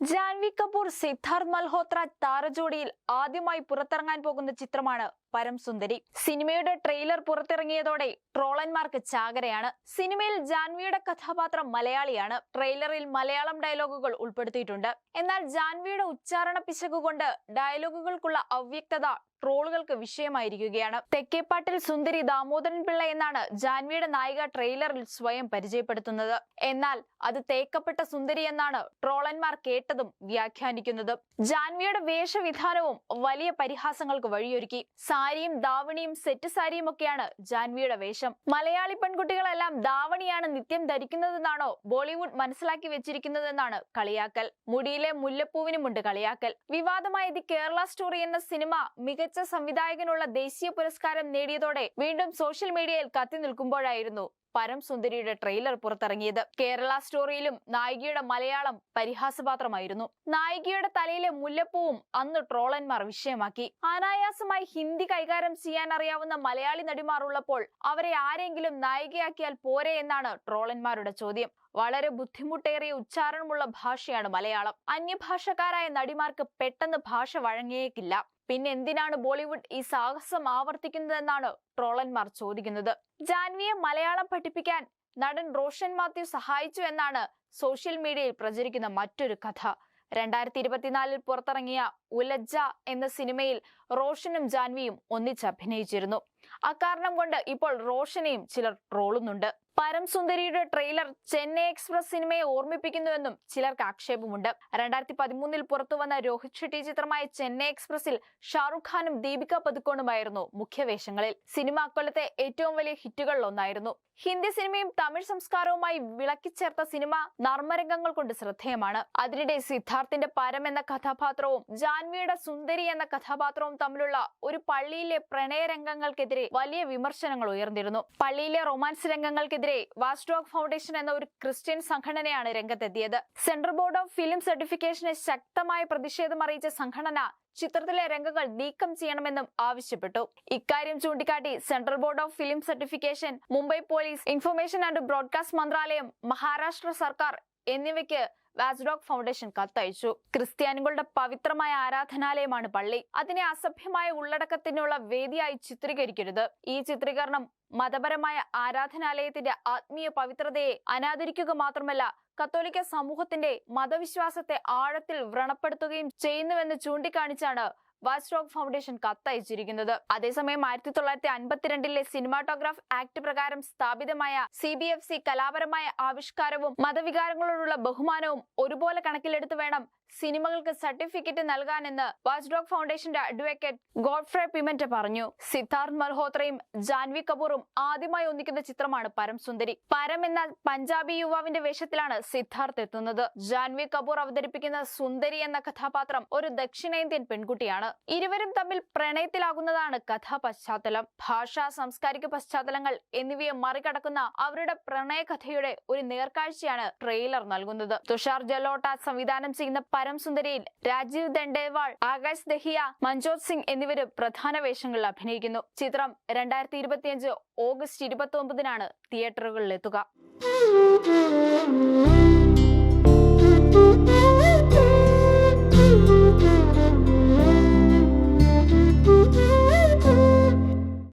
ജാൻവി കപൂർ സിദ്ധാർത്ഥ് മൽഹോത്ര താരജോഡിയിൽ ആദ്യമായി പുറത്തിറങ്ങാൻ പോകുന്ന ചിത്രമാണ് പരം സുന്ദരി. സിനിമയുടെ ട്രെയിലർ പുറത്തിറങ്ങിയതോടെ ട്രോളന്മാർക്ക് ചാകരയാണ്. സിനിമയിൽ ജാൻവിയുടെ കഥാപാത്രം മലയാളിയാണ്. ട്രെയിലറിൽ മലയാളം ഡയലോഗുകൾ ഉൾപ്പെടുത്തിയിട്ടുണ്ട്. എന്നാൽ ജാൻവിയുടെ ഉച്ചാരണ പിശകുകൊണ്ട് ഡയലോഗുകൾക്കുള്ള അവ്യക്തത ട്രോളുകൾക്ക് വിഷയമായിരിക്കുകയാണ്. തെക്കേപ്പാട്ടിൽ സുന്ദരി ദാമോദരൻ പിള്ള എന്നാണ് ജാൻവിയുടെ നായിക ട്രെയിലറിൽ സ്വയം പരിചയപ്പെടുത്തുന്നത്. എന്നാൽ അത് തേക്കപ്പെട്ട സുന്ദരി എന്നാണ് ട്രോളന്മാർ കേട്ടതും വ്യാഖ്യാനിക്കുന്നതും. ജാൻവിയുടെ വേഷവിധാനവും വലിയ പരിഹാസങ്ങൾക്ക് വഴിയൊരുക്കി. സാരിയും ദാവണിയും സെറ്റ് സാരിയും ഒക്കെയാണ് ജാൻവിയുടെ വേഷം. മലയാളി പെൺകുട്ടികളെല്ലാം ദാവണിയാണ് നിത്യം ധരിക്കുന്നതെന്നാണോ ബോളിവുഡ് മനസ്സിലാക്കി വെച്ചിരിക്കുന്നതെന്നാണ് കളിയാക്കൽ. മുടിയിലെ മുല്ലപ്പൂവിനുമുണ്ട് കളിയാക്കൽ. വിവാദമായ ദി കേരള സ്റ്റോറി എന്ന സിനിമ മികച്ച സംവിധായകനുള്ള ദേശീയ പുരസ്കാരം നേടിയതോടെ വീണ്ടും സോഷ്യൽ മീഡിയയിൽ കത്തി നിൽക്കുമ്പോഴായിരുന്നു പരം സുന്ദരിയുടെ ട്രെയിലർ പുറത്തിറങ്ങിയത്. കേരള സ്റ്റോറിയിലും നായികയുടെ മലയാളം പരിഹാസപാത്രമായിരുന്നു. നായികയുടെ തലയിലെ മുല്ലപ്പൂവും അന്ന് ട്രോളന്മാർ വിഷയമാക്കി. അനായാസമായി ഹിന്ദി കൈകാര്യം ചെയ്യാൻ അറിയാവുന്ന മലയാളി നടിമാർ ഉള്ളപ്പോൾ അവരെ ആരെങ്കിലും നായികയാക്കിയാൽ പോരെ എന്നാണ് ട്രോളന്മാരുടെ ചോദ്യം. വളരെ ബുദ്ധിമുട്ടേറിയ ഉച്ചാരണമുള്ള ഭാഷയാണ് മലയാളം. അന്യഭാഷക്കാരായ നടിമാർക്ക് പെട്ടെന്ന് ഭാഷ വഴങ്ങിയേക്കില്ല പിന്നെ എന്തിനാണ് ബോളിവുഡ് ഈ സാഹസം ആവർത്തിക്കുന്നതെന്നാണ് ട്രോളന്മാർ ചോദിക്കുന്നത്? ജാൻവിയെ മലയാളം പഠിപ്പിക്കാൻ നടൻ റോഷൻ മാത്യു സഹായിച്ചു എന്നാണ് സോഷ്യൽ മീഡിയയിൽ പ്രചരിക്കുന്ന മറ്റൊരു കഥ. രണ്ടായിരത്തി ഇരുപത്തിനാലിൽ പുറത്തിറങ്ങിയ ഉലജ്ജ എന്ന സിനിമയിൽ റോഷനും ജാൻവിയും ഒന്നിച്ച് അഭിനയിച്ചിരുന്നു. അക്കാരണം കൊണ്ട് ഇപ്പോൾ റോഷനെയും ചിലർ ട്രോളുന്നുണ്ട്. പരം സുന്ദരിയുടെ ട്രെയിലർ ചെന്നൈ എക്സ്പ്രസ് സിനിമയെ ഓർമ്മിപ്പിക്കുന്നുവെന്നും ചിലർക്ക് ആക്ഷേപമുണ്ട്. രണ്ടായിരത്തി പതിമൂന്നിൽ പുറത്തുവന്ന രോഹിത് ഷെട്ടി ചിത്രമായ ചെന്നൈ എക്സ്പ്രസിൽ ഷാറുഖ് ഖാനും ദീപിക പതുക്കോണുമായിരുന്നു മുഖ്യവേഷങ്ങളിൽ സിനിമ അക്കൊല്ലത്തെ ഏറ്റവും വലിയ ഹിറ്റുകളിൽ ഒന്നായിരുന്നു. ഹിന്ദി സിനിമയും തമിഴ് സംസ്കാരവുമായി വിളക്കിച്ചേർത്ത സിനിമ നർമ്മരംഗങ്ങൾ കൊണ്ട് ശ്രദ്ധേയമാണ്. അതിനിടെ സിദ്ധാർത്ഥിന്റെ പരം എന്ന കഥാപാത്രവും ജാൻവിയുടെ സുന്ദരി എന്ന കഥാപാത്രവും തമ്മിലുള്ള ഒരു പള്ളിയിലെ പ്രണയ രംഗങ്ങൾക്കെതിരെ വലിയ വിമർശനങ്ങൾ ഉയർന്നിരുന്നു. പള്ളിയിലെ റൊമാൻസ് രംഗങ്ങൾക്കെതിരെ വാസ്ഡോഗ് ഫൗണ്ടേഷൻ എന്ന ഒരു ക്രിസ്ത്യൻ സംഘടനയാണ് രംഗത്തെത്തിയത്. സെൻട്രൽ ബോർഡ് ഓഫ് ഫിലിം സർട്ടിഫിക്കേഷന് ശക്തമായ പ്രതിഷേധം അറിയിച്ച സംഘടന ചിത്രത്തിലെ രംഗങ്ങൾ നീക്കം ചെയ്യണമെന്നും ആവശ്യപ്പെട്ടു. ഇക്കാര്യം ചൂണ്ടിക്കാട്ടി central board of film certification Mumbai police information and broadcast മന്ത്രാലയം മഹാരാഷ്ട്ര സർക്കാർ എന്നിവയ്ക്ക് വാസ്ഡോഗ് ഫൗണ്ടേഷൻ കത്തയച്ചു. ക്രിസ്ത്യാനികളുടെ പവിത്രമായ ആരാധനാലയമാണ് പള്ളി. അതിനെ അസഭ്യമായ ഉള്ളടക്കത്തിനുള്ള വേദിയായി ചിത്രീകരിക്കരുത്. ഈ ചിത്രീകരണം മതപരമായ ആരാധനാലയത്തിന്റെ ആത്മീയ പവിത്രതയെ അനാദരിക്കുക മാത്രമല്ല കത്തോലിക്ക സമൂഹത്തിന്റെ മതവിശ്വാസത്തെ ആഴത്തിൽ വ്രണപ്പെടുത്തുകയും ചെയ്യുന്നുവെന്ന് ചൂണ്ടിക്കാണിച്ചാണ് വാച്ച്ഡോഗ് ഫൗണ്ടേഷൻ കത്തയച്ചിരിക്കുന്നത്. അതേസമയം ആയിരത്തി തൊള്ളായിരത്തി അൻപത്തിരണ്ടിലെ സിനിമാറ്റോഗ്രാഫ് ആക്ട് പ്രകാരം സ്ഥാപിതമായ സി ബി എഫ് സി കലാപരമായ ആവിഷ്കാരവും മതവികാരങ്ങളോടുള്ള ബഹുമാനവും ഒരുപോലെ കണക്കിലെടുത്ത് വേണം സിനിമകൾക്ക് സർട്ടിഫിക്കറ്റ് നൽകാനെന്ന് വാച്ച്ഡോഗ് ഫൗണ്ടേഷന്റെ അഡ്വക്കേറ്റ് ഗോഡ്ഫ്രെ പിമന്റ് പറഞ്ഞു. സിദ്ധാർത്ഥ് മൽഹോത്രയും ജാൻവി കപൂറും ആദ്യമായി ഒന്നിക്കുന്ന ചിത്രമാണ് പരം സുന്ദരി പരം എന്ന പഞ്ചാബി യുവാവിന്റെ വേഷത്തിലാണ് സിദ്ധാർത്ഥ് എത്തുന്നത്. ജാൻവി കപൂർ അവതരിപ്പിക്കുന്ന സുന്ദരി എന്ന കഥാപാത്രം ഒരു ദക്ഷിണേന്ത്യൻ പെൺകുട്ടിയാണ്. ഇരുവരും തമ്മിൽ പ്രണയത്തിലാകുന്നതാണ് കഥാ പശ്ചാത്തലം ഭാഷാ സാംസ്കാരിക പശ്ചാത്തലങ്ങൾ എന്നിവയെ മറികടക്കുന്ന അവരുടെ പ്രണയകഥയുടെ ഒരു നേർക്കാഴ്ചയാണ് ട്രെയിലർ നൽകുന്നത്. തുഷാർ ജലോട്ട സംവിധാനം ചെയ്യുന്ന പരം സുന്ദരിയിൽ രാജീവ് ദണ്ഡേവാൾ ആകാശ് ദഹിയ മഞ്ജോത് സിംഗ് എന്നിവരും പ്രധാന വേഷങ്ങളിൽ അഭിനയിക്കുന്നു. ചിത്രം രണ്ടായിരത്തി ഇരുപത്തിയഞ്ച് ഓഗസ്റ്റ് ഇരുപത്തി ഒമ്പതിനാണ് തിയേറ്ററുകളിൽ എത്തുക